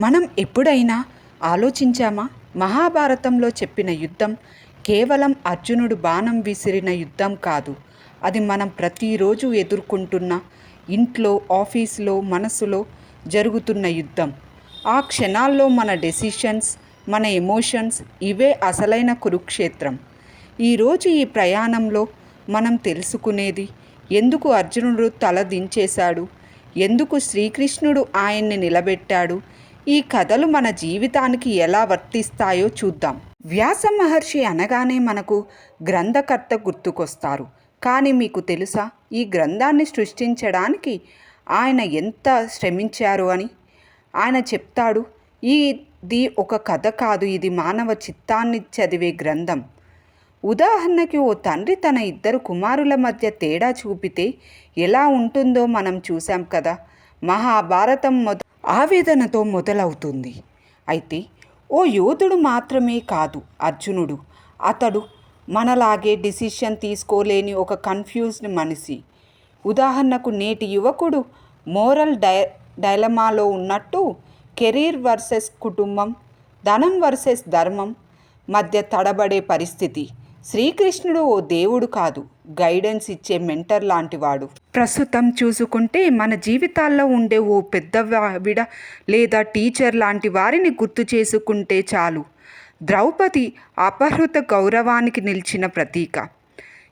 మనం ఎప్పుడైనా ఆలోచించామా? మహాభారతంలో చెప్పిన యుద్ధం కేవలం అర్జునుడు బాణం విసిరిన యుద్ధం కాదు. అది మనం ప్రతిరోజు ఎదుర్కొంటున్న ఇంట్లో ఆఫీసులో మనసులో జరుగుతున్న యుద్ధం. ఆ క్షణాల్లో మన డెసిషన్స్ మన ఎమోషన్స్ ఇవే అసలైన కురుక్షేత్రం. ఈరోజు ఈ ప్రయాణంలో మనం తెలుసుకునేది ఎందుకు అర్జునుడు తల దించేశాడు? ఎందుకు శ్రీకృష్ణుడు ఆయన్ని నిలబెట్టాడు? ఈ కథలు మన జీవితానికి ఎలా వర్తిస్తాయో చూద్దాం. వ్యాస మహర్షి అనగానే మనకు గ్రంథకర్త గుర్తుకొస్తారు. కానీ మీకు తెలుసా ఈ గ్రంథాన్ని సృష్టించడానికి ఆయన ఎంత శ్రమించారు అని? ఆయన చెప్తాడు ఇది ఒక కథ కాదు ఇది మానవ చిత్తాన్ని చదివే గ్రంథం. ఉదాహరణకి ఓ తండ్రి తన ఇద్దరు కుమారుల మధ్య తేడా చూపితే ఎలా ఉంటుందో మనం చూసాం కదా. మహాభారతం మొద ఆవేదనతో మొదలవుతుంది. అయితే ఓ యోధుడు మాత్రమే కాదు అర్జునుడు. అతడు మనలాగే డిసిషన్ తీసుకోలేని ఒక కన్ఫ్యూజ్డ్ మనిషి. ఉదాహరణకు నేటి యువకుడు మోరల్ డై డైలమాలో ఉన్నట్టు కెరీర్ వర్సెస్ కుటుంబం ధనం వర్సెస్ ధర్మం మధ్య తడబడే పరిస్థితి. శ్రీకృష్ణుడు ఓ దేవుడు కాదు గైడెన్స్ ఇచ్చే మెంటర్ లాంటివాడు. ప్రస్తుతం చూసుకుంటే మన జీవితాల్లో ఉండే ఓ పెద్దవిడ లేదా టీచర్ లాంటి వారిని గుర్తు చేసుకుంటే చాలు. ద్రౌపది అపహృత గౌరవానికి నిలిచిన ప్రతీక.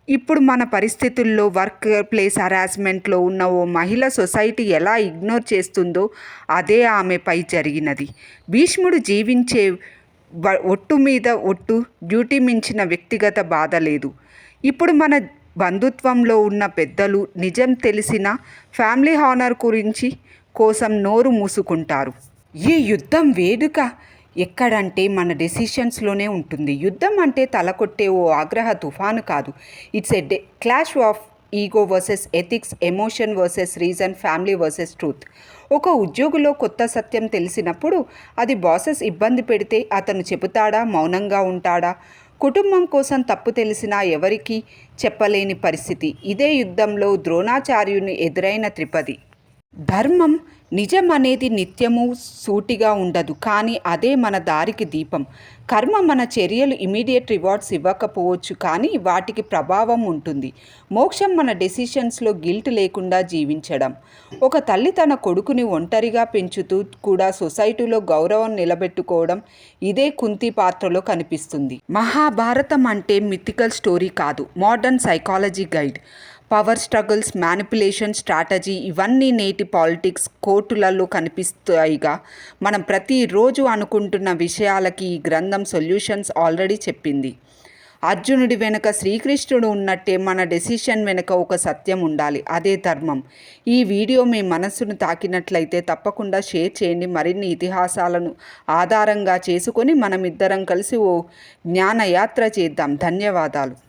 ఇప్పుడు మన పరిస్థితుల్లో వర్క్ ప్లేస్ హరాస్మెంట్లో ఉన్న ఓ మహిళ సొసైటీ ఎలా ఇగ్నోర్ చేస్తుందో అదే ఆమెపై జరిగినది. భీష్ముడు జీవించే ఒట్టు మీద ఒట్టు డ్యూటీ మించిన వ్యక్తిగత బాధ లేదు. ఇప్పుడు మన బంధుత్వంలో ఉన్న పెద్దలు నిజం తెలిసిన ఫ్యామిలీ హానర్ గురించి కోసం నోరు మూసుకుంటారు. ఈ యుద్ధం వేడుక ఎక్కడంటే మన డెసిషన్స్లోనే ఉంటుంది. యుద్ధం అంటే తలకొట్టే ఓ ఆగ్రహ తుఫాను కాదు. It's a day clash of ego versus ethics emotion versus reason family versus truth ఒక ఉద్యోగిలో కొత్త సత్యం తెలిసినప్పుడు అది బాసెస్ ఇబ్బంది పెడితే అతను చెబుతాడా మౌనంగా ఉంటాడా? కుటుంబం కోసం తప్పు తెలిసినా ఎవరికీ చెప్పలేని పరిస్థితి. ఇదే యుద్ధంలో ద్రోణాచార్యుని ఎదురైన త్రిపది. ధర్మం నిజం అనేది నిత్యము సూటిగా ఉండదు కానీ అదే మన దారికి దీపం. కర్మ మన చర్యలు ఇమీడియట్ రివార్డ్స్ ఇవ్వకపోవచ్చు కానీ వాటికి ప్రభావం ఉంటుంది. మోక్షం మన డెసిషన్స్లో గిల్ట్ లేకుండా జీవించడం. ఒక తల్లి తన కొడుకుని ఒంటరిగా పెంచుతూ కూడా సొసైటీలో గౌరవం నిలబెట్టుకోవడం ఇదే కుంతి పాత్రలో కనిపిస్తుంది. మహాభారతం అంటే మిథికల్ స్టోరీ కాదు modern psychology guide power struggles manipulation strategy ఇవన్నీ నేటి పాలిటిక్స్ కోర్టులలో కనిపిస్తాయిగా. మనం ప్రతిరోజు అనుకుంటున్న విషయాలకి ఈ గ్రంథం సొల్యూషన్స్ ఆల్రెడీ చెప్పింది. అర్జునుడి వెనుక శ్రీకృష్ణుడు ఉన్నట్టే మన డెసిషన్ వెనుక ఒక సత్యం ఉండాలి. అదే ధర్మం. ఈ వీడియో మీ మనస్సును తాకినట్లయితే తప్పకుండా షేర్ చేయండి. మరిన్ని ఇతిహాసాలను ఆధారంగా చేసుకొని మనం ఇద్దరం కలిసి ఓ జ్ఞానయాత్ర చేద్దాం. ధన్యవాదాలు.